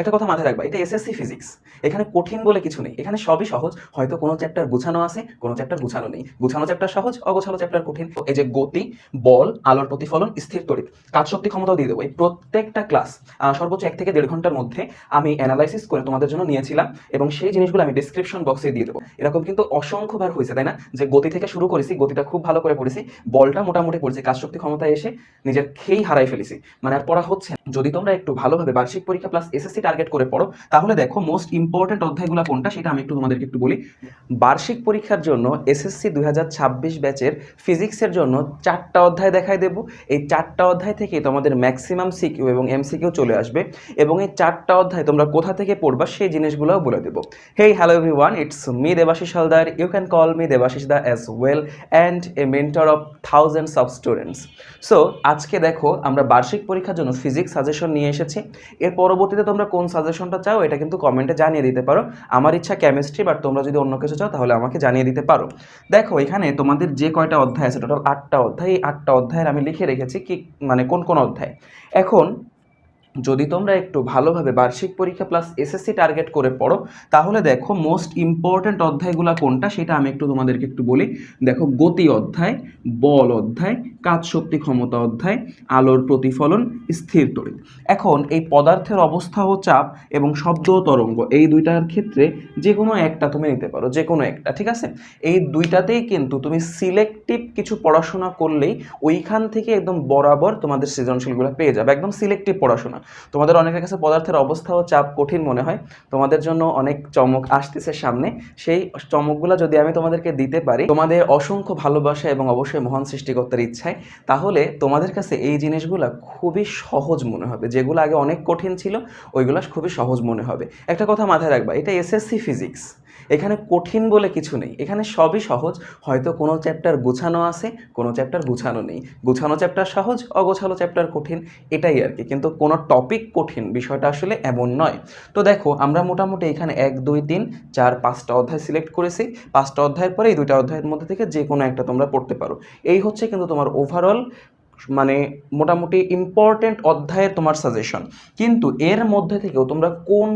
একটা কথা মাথায় রাখবা, এটা এসএসসি ফিজিক্স এখানে কঠিন বলে কিছু নেই। এখানে সবই সহজ। হয়তো কোনো চ্যাপ্টার গুছানো আছে, কোনো চ্যাপ্টার গুছানো নেই। গুছানো চ্যাপ্টার সহজ, অগোছালো চ্যাপ্টার কঠিন। এই যে গতি, বল, আলোর প্রতিফলন, স্থির তড়িৎ। কাজ শক্তি ক্ষমতাও দিয়ে দেবো। এই প্রত্যেকটা ক্লাস সর্বোচ্চ এক থেকে দেড় ঘণ্টার মধ্যে আমি অ্যানালাইসিস করে তোমাদের জন্য নিয়েছিলাম এবং সেই জিনিসগুলো আমি ডিসক্রিপশন বক্সে দিয়ে দেবো। এরকম কিন্তু অসংখ্যবার হয়েছে, তাই না? যে গতি থেকে শুরু করেছি, গতিটা খুব ভালো করে পড়েছি, বলটা মোটামুটি পড়েছি, কাজ শক্তি ক্ষমতায় এসে নিজের খেই হারাই ফেলেছি। মানে আর পড়া হচ্ছে। যদি তোমরা একটু ভালোভাবে বার্ষিক পরীক্ষা প্লাস এসএসসি টার্গেট করে পড়ো। তাহলে দেখো মোস্ট ইম্পর্টেন্ট অধ্যায়গুলো কোনটা সেটা আমি একটু তোমাদেরকে একটু বলি। বার্ষিক পরীক্ষার জন্য এসএসসি দুই হাজার ছাব্বিশ ব্যাচের ফিজিক্সের জন্য চারটা অধ্যায় দেখায় দেব। এই চারটা অধ্যায় থেকে তোমাদের ম্যাক্সিমাম সিকিউ এবং এমসিকিউ চলে আসবে এবং এই চারটা অধ্যায় তোমরা কোথা থেকে পড়বা সেই জিনিসগুলোও বলে দেবো। Hey hello everyone it's me Debashis Haldar you can call me Debashis da as well and a mentor of thousands of students so আজকে দেখো আমরা বার্ষিক পরীক্ষার জন্য ফিজিক্স সাজেশন নিয়ে এসেছি। এর পরবর্তীতে তোমরা কোন সাজেশনটা চাও, এটা কিন্তু কমেন্টে জানিয়ে দিতে পারো। আমার ইচ্ছা কেমিস্ট্রি বাট তোমরা যদি অন্য কিছু চাও, তাহলে আমাকে জানিয়ে দিতে পারো। দেখো, এখানে তোমাদের যে কয়টা অধ্যায় আছে টোটাল আটটা অধ্যায়, এই আটটা অধ্যায়ের আমি লিখে রেখেছি কি মানে কোন কোন অধ্যায়। এখন, যদি তোমরা একটু ভালোভাবে বার্ষিক পরীক্ষা প্লাস এসএসসি টার্গেট করে পড়ো, তাহলে দেখো মোস্ট ইম্পর্ট্যান্ট অধ্যায়গুলো কোনটা, সেটা আমি একটু তোমাদেরকে একটু বলি। দেখো, গতি অধ্যায়, বল অধ্যায় কাজ শক্তি ক্ষমতা অধ্যায়, আলোর প্রতিফলন, স্থির তড়িৎ। এখন এই পদার্থের অবস্থা ও চাপ এবং শব্দ ও তরঙ্গ, এই দুইটার ক্ষেত্রে যে কোনো একটা তুমি নিতে পারো যে কোনো একটা, ঠিক আছে? এই দুইটাতেই কিন্তু তুমি সিলেক্টিভ কিছু পড়াশোনা করলেই ওইখান থেকে একদম বরাবর তোমাদের সৃজনশীলগুলো পেয়ে যাবে, একদম সিলেক্টিভ পড়াশোনা। তোমাদের অনেকের কাছে পদার্থের অবস্থা ও চাপ কঠিন মনে হয়, তোমাদের জন্য অনেক চমক আসতেছে সামনে, সেই চমকগুলো যদি আমি তোমাদেরকে দিতে পারি, তোমাদের অসংখ্য ভালোবাসা এবং অবশ্যই মহান সৃষ্টিকর্তার ইচ্ছায় তাহলে তোমাদের কাছে এই জিনিসগুলো খুবই সহজ মনে হবে। যেগুলো আগে অনেক কঠিন ছিল, ওইগুলো খুবই সহজ মনে হবে। একটা কথা মাথায় রাখবা, এটা এসএসসি ফিজিক্স। এখানে কঠিন বলে কিছু নেই। এখানে সবই সহজ। হয়তো কোনো চ্যাপ্টার গুছানো আছে, কোনো চ্যাপ্টার গুছানো নেই। গুছানো চ্যাপ্টার সহজ অগোছানো চ্যাপ্টার কঠিন, এটাই আর কি। কিন্তু কোনো টপিক কঠিন, বিষয়টা আসলে এমন নয়। তো দেখো, আমরা মোটামুটি এখানে এক, দুই, তিন, চার, পাঁচটা অধ্যায় সিলেক্ট করেছি। পাঁচটা অধ্যায়ের পরে এই দুইটা অধ্যায়ের মধ্যে থেকে যে কোনো একটা তোমরা পড়তে পারো। এই হচ্ছে কিন্তু তোমার ওভারঅল মানে মোটামুটি ইম্পর্টেন্ট অধ্যায়ের তোমার সাজেশন কিন্তু এর মধ্যে থেকেও তোমরা কোন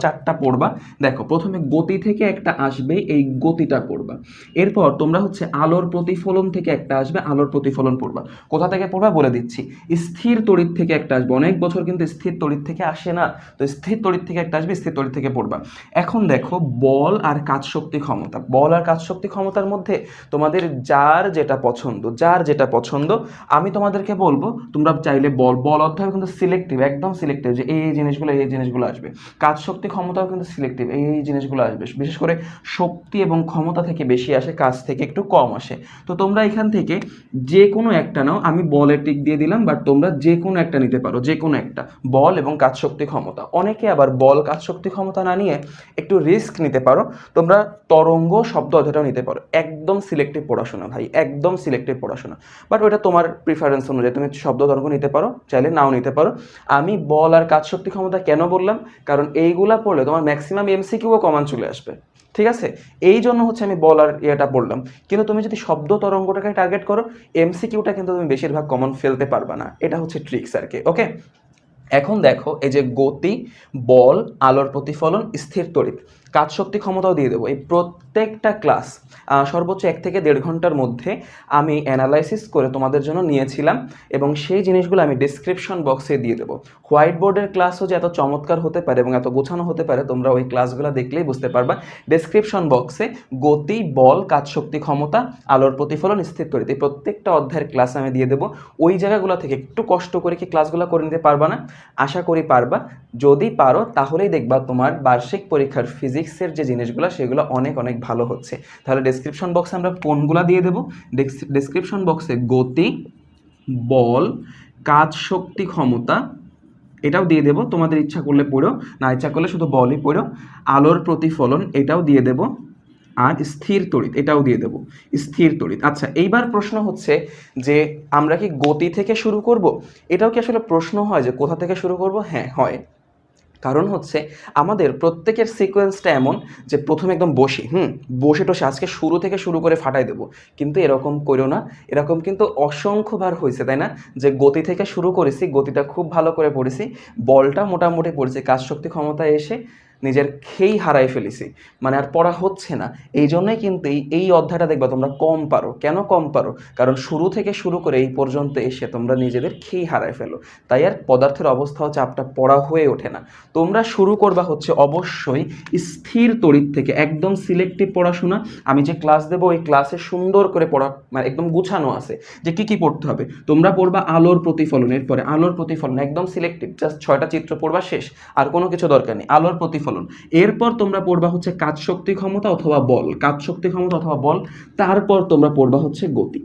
চারটা পড়বা? দেখো, প্রথমে গতি থেকে একটা আসবে, এই গতিটা পড়বা। এরপর তোমরা হচ্ছে আলোর প্রতিফলন থেকে একটা আসবে, আলোর প্রতিফলন পড়বা। কোথা থেকে পড়বা? বলে দিচ্ছি। স্থির তড়িৎ থেকে একটা আসবে। অনেক বছর কিন্তু স্থির তড়িৎ থেকে আসে না। তো স্থির তড়িৎ থেকে একটা আসবে, স্থির তড়িৎ থেকে পড়বা। এখন দেখো, বল আর কাজ শক্তি ক্ষমতা। বল আর কাজ শক্তি ক্ষমতার মধ্যে তোমাদের যার যেটা পছন্দ, যার যেটা পছন্দ, আমি তোমাদেরকে বলব, তোমরা চাইলে বল বল অধ্যায় কিন্তু সিলেক্টিভ একদম সিলেক্টিভ যে এই জিনিসগুলো এই জিনিসগুলো আসবে। কাজ শক্তি ক্ষমতাও কিন্তু সিলেক্টিভ এই এই জিনিসগুলো আসবে। বিশেষ করে শক্তি এবং ক্ষমতা থেকে বেশি আসে, কাজ থেকে একটু কম আসে। তো তোমরা এখান থেকে যে কোনো একটা নাও, আমি বলের টিক দিয়ে দিলাম বাট তোমরা যে কোনো একটা নিতে পারো যে কোনো একটা। বল এবং কাজ শক্তি ক্ষমতা। অনেকে আবার বল, কাজ শক্তি ক্ষমতা না নিয়ে একটু রিস্ক নিতে পারো। তোমরা তরঙ্গ শব্দ অধ্যায়টাও নিতে পারো। একদম সিলেক্টিভ পড়াশোনা ভাই, একদম সিলেক্টিভ পড়াশোনা। বাট ওটা তোমার প্রিফারেন্স অনুযায়ী তুমি শব্দ তরঙ্গ নিতে পারো, চাইলে নাও নিতে পারো। আমি বল আর কাজ শক্তি ক্ষমতা কেন বললাম? কারণ এইগুলা পড়লে তোমার ম্যাক্সিমাম এমসিকিউও কমান চলে আসবে। ঠিক আছে? এই জন্য হচ্ছে আমি বল আর ইয়েটা বললাম। কিন্তু তুমি যদি শব্দ তরঙ্গটাকে টার্গেট করো এমসিকিউটা কিন্তু তুমি বেশিরভাগ কমন ফেলতে পারবা না। এটা হচ্ছে ট্রিক্স আর কি ওকে এখন দেখো, এই যে গতি, বল, আলোর প্রতিফলন, স্থির তড়িৎ। কাজ শক্তি ক্ষমতাও দিয়ে দেবো। এই প্রত্যেকটা ক্লাস সর্বোচ্চ এক থেকে দেড় ঘণ্টার মধ্যে আমি অ্যানালাইসিস করে তোমাদের জন্য নিয়েছিলাম এবং সেই জিনিসগুলো আমি ডিসক্রিপশন বক্সে দিয়ে দেবো। হোয়াইট বোর্ডের ক্লাসও যে এত চমৎকার হতে পারে এবং এত গোছানো হতে পারে, তোমরা ওই ক্লাসগুলো দেখলেই বুঝতে পারবা। ডিসক্রিপশন বক্সে গতি, বল, কাজ শক্তি ক্ষমতা, আলোর প্রতিফলন, স্থির তড়িৎ, এই প্রত্যেকটা অধ্যায়ের ক্লাস আমি দিয়ে দেবো। ওই জায়গাগুলো থেকে একটু কষ্ট করে কি ক্লাসগুলো করে নিতে পারবা না? আশা করি পারবা। যদি পারো, তাহলেই দেখবা তোমার বার্ষিক পরীক্ষার ফিজিক্সের যে জিনিসগুলো, সেগুলো অনেক অনেক ভালো হচ্ছে। তাহলে ডেসক্রিপশন বক্সে আমরা কোনগুলা দিয়ে দেবো? ডেসক্রিপশন বক্সে গতি, বল, কাজ শক্তি ক্ষমতা, এটাও দিয়ে দেবো। তোমাদের ইচ্ছা করলে পড়ো, না ইচ্ছা করলে শুধু বলই পড়ো। আলোর প্রতিফলন, এটাও দিয়ে দেবো। আর স্থির তড়িৎ, এটাও দিয়ে দেবো, স্থির তড়িৎ। আচ্ছা এইবার প্রশ্ন হচ্ছে যে আমরা কি গতি থেকে শুরু করব? এটাও কি আসলে প্রশ্ন হয় যে কোথা থেকে শুরু করব? হ্যাঁ হয়। কারণ হচ্ছে আমাদের প্রত্যেকের সিকোয়েন্সটা এমন যে প্রথমে একদম বসি, হুম, বসে টসে আজকে শুরু থেকে শুরু করে ফাটাই দেবো। কিন্তু এরকম করো না, এরকম কিন্তু অসংখ্যবার হয়েছে তাই না? যে গতি থেকে শুরু করেছি, গতিটা খুব ভালো করে পড়েছি, বলটা মোটামুটি পড়েছি কাজ শক্তি ক্ষমতায় এসে নিজের খেই হারাই ফেলেছি। মানে আর পড়া হচ্ছে না। এই জন্যই কিন্তু এই অধ্যায়টা দেখবা তোমরা কম পারো। কেন কম পারো? কারণ শুরু থেকে শুরু করে এই পর্যন্ত এসে তোমরা নিজেদের খেই হারাই ফেলো। তাই আর পদার্থের অবস্থাও চাপটা পড়া হয়ে ওঠে না। তোমরা শুরু করবা হচ্ছে অবশ্যই স্থির তড়িৎ থেকে, একদম সিলেক্টিভ পড়াশোনা। আমি যে ক্লাস দেবো, ওই ক্লাসে সুন্দর করে পড়া মানে একদম গুছানো আছে যে কি কি পড়তে হবে। তোমরা পড়বা আলোর প্রতিফলনের পরে আলোর প্রতিফলন, একদম সিলেক্টিভ জাস্ট ছয়টা চিত্র পড়বা শেষ। আর কোনো কিছু দরকার নেই। আলোর প্রতিফলন। এরপর তোমরা পড়বা হচ্ছে কাজ শক্তি ক্ষমতা অথবা বল। কাজ শক্তি ক্ষমতা অথবা বল, তারপর তোমরা পড়বা হচ্ছে গতি।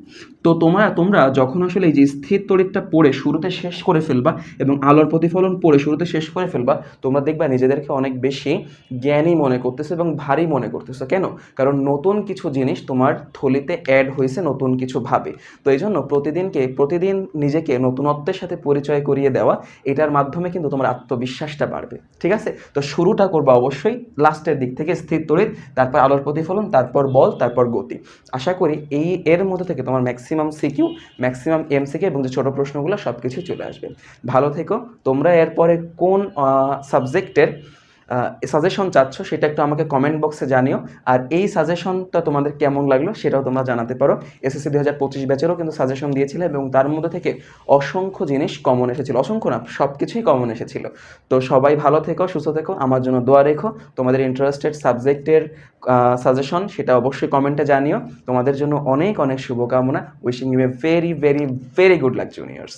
তো তোমরা তোমরা যখন আসলে এই যে স্থির তড়িৎটা পড়ে শুরুতে শেষ করে ফেলবা এবং আলোর প্রতিফলন পড়ে শুরুতে শেষ করে ফেলবা, তোমরা দেখবা নিজেদেরকে অনেক বেশি জ্ঞানী মনে করতেছো এবং ভারী মনে করতেছো। কেন? কারণ নতুন কিছু জিনিস তোমার থলিতে অ্যাড হয়েছে, নতুন কিছু ভাবে। তো এই জন্য প্রতিদিনকে, প্রতিদিন নিজেকে নতুনত্বের সাথে পরিচয় করিয়ে দেওয়া, এটার মাধ্যমে কিন্তু তোমার আত্মবিশ্বাসটা বাড়বে। ঠিক আছে? তো শুরুটা করবা অবশ্যই, লাস্টের দিক থেকে স্থির তড়িৎ, তারপর আলোর প্রতিফলন, তারপর বল, তারপর গতি। আশা করি এই, এর মধ্যে থেকে তোমার ম্যাক্সিমাম সিকিউ ম্যাক্সিমাম এমসিকে এবং যে ছোটো প্রশ্নগুলো সব কিছু চলে আসবে। ভালো থেকো। তোমরা এরপরে কোন সাবজেক্টের সাজেশন চাচ্ছ, সেটা একটু আমাকে কমেন্ট বক্সে জানিও। আর এই সাজেশনটা তোমাদের কেমন লাগল, সেটাও তোমরা জানাতে পারো। এসএসসি দু হাজার পঁচিশ ব্যাচেরও কিন্তু সাজেশন দিয়েছিল এবং তার মধ্যে থেকে অসংখ্য জিনিস কমন এসেছিল। অসংখ্য না সব কিছুই কমন এসেছিল। তো সবাই ভালো থেকো, সুস্থ থেকো, আমার জন্য দোয়া রেখো। তোমাদের ইন্টারেস্টেড সাবজেক্টের সাজেশন সেটা অবশ্যই কমেন্টে জানিও। তোমাদের জন্য অনেক অনেক শুভকামনা। Wishing you a very very very good luck juniors